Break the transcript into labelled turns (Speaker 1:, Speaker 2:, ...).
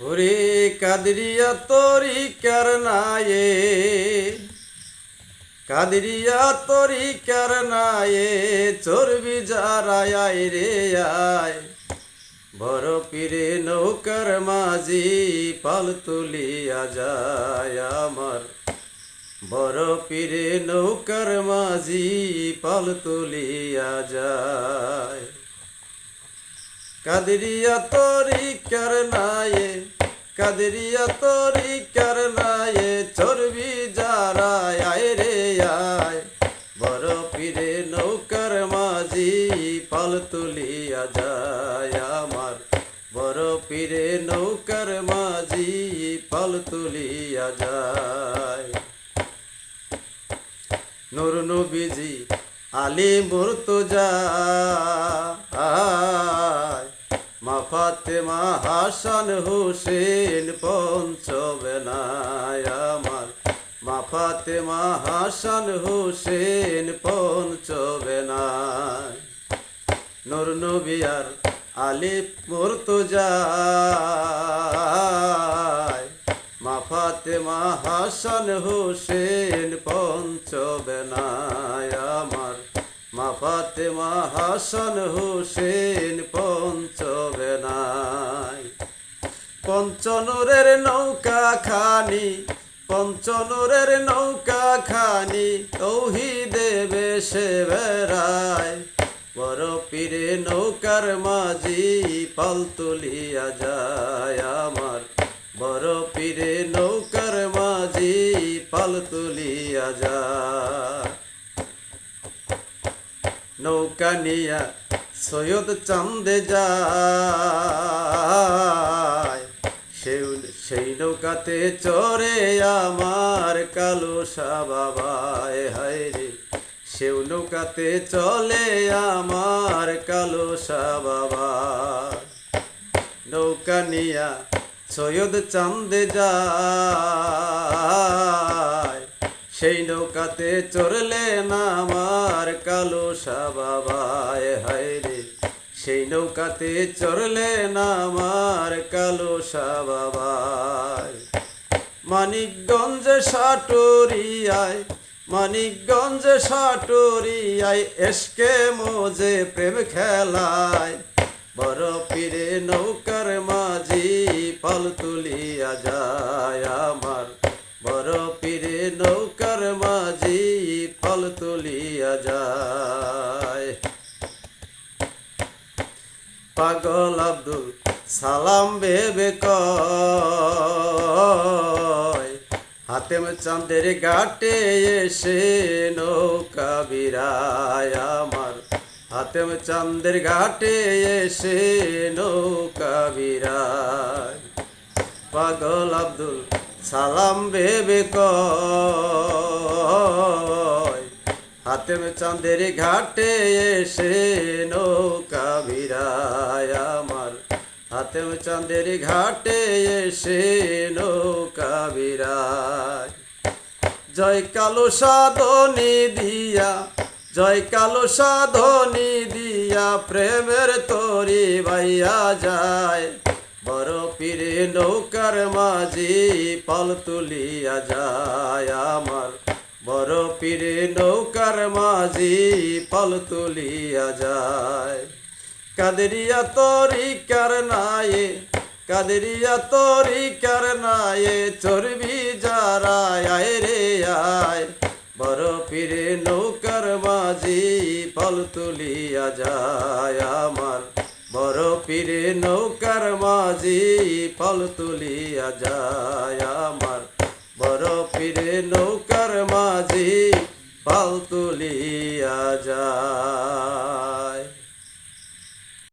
Speaker 1: ওরে কাদরিয়া, তরি করনায়ে। কাদরিয়া, তরি করনায়ে, চর্বি যারায় রে আয়। বড় পীরে নৌকার মাঝি পাল তুলিয়া যায় আমার। বড় পীরে নৌকার মাঝি পাল তুলিয়া যায়। কাদরিয়া তরি করনায়ে কাদরিয়া তরি করনায়ে চর্বি যারায় আয় রে আয়। বড় পীরে নৌকার মাঝি পাল তুলিয়া যায় আমার। বড় পীরে নৌকার মাঝি পাল তুলিয়া যায়। নুর নবীজি আলী মুর্তজা। মা ফাতেমা হাসান হুসেন পঞ্চবেনায় আমার। মা ফাতেমা হাসান হুসেন পঞ্চবেনায় নুর নবিয়ার আলিফ মুর্তজায়। মা ফাতেমা হাসান হুসেন পঞ্চবেনায় মা ফাতেমা হাসান হুসেন পঞ্চবেনায় পঞ্চনরের নৌকা খানি, পঞ্চনরের নৌকা খানি তৌহি দেবে সে বেড়ায় বড় পীরে নৌকার মাঝি পাল তুলিয়া যায় আমার। বড় পীরে নৌকার মাঝি পাল তুলিয়া যায়। নৌকা নিয়া সৈয়দ চান্দে যায়। সেই নৌকাতে চড়ে আমার কালো বাবায় হায় রে সেও নৌকাতে চলে আমার কালো বাবা নৌকা নিয়া সৈয়দ চান্দে যায়। সেই নৌকাতে চড়লে না আমার কালো বাবায় হায় রে। সেই নৌকাতে চড়লে না আমার কালো বাবায় মানিকগঞ্জ সাটুরিয়ায় মানিকগঞ্জ সাটুরিয়ায় এসকে মোজে প্রেম খেলায়। বড় পীরে নৌকার মাঝি পাল তুলিয়া যায় আমার। পাগল আব্দুল সালাম বেবে হাতেম চাঁদের ঘাটে এসে নৌকা বিরায় আমার। হাতেম চাঁদের ঘাটে এসে নৌকা বিরায়। পাগল আব্দুল সালাম বেবে কয়। হাতেম চাঁদের ঘাটে এসে নৌকা বিরায় আমার। হাতেম চাঁদের ঘাটে এসে নৌকা বিরায়। জয় কালো সাধনি দিয়া, জয় কালো সাধনি দিয়া প্রেমের তরি ভাইয়া যায়। বড় পীরে নৌকার মাঝি পাল তুলিয়া যায় আমার। বড় পীরে নৌকার মাঝি পাল তুলিয়া যায়। কাদরিয়া তরি নায়ে, কাদরিয়া তরি নায়ে চর্বি যারায়, আয় রে আয়। বড় পীরে নৌকার মাঝি পাল তুলিয়া যায় আমার। বড় পীরে নৌকার মাঝি পাল তুলিয়া যায় আমার। বড় পীরে নৌ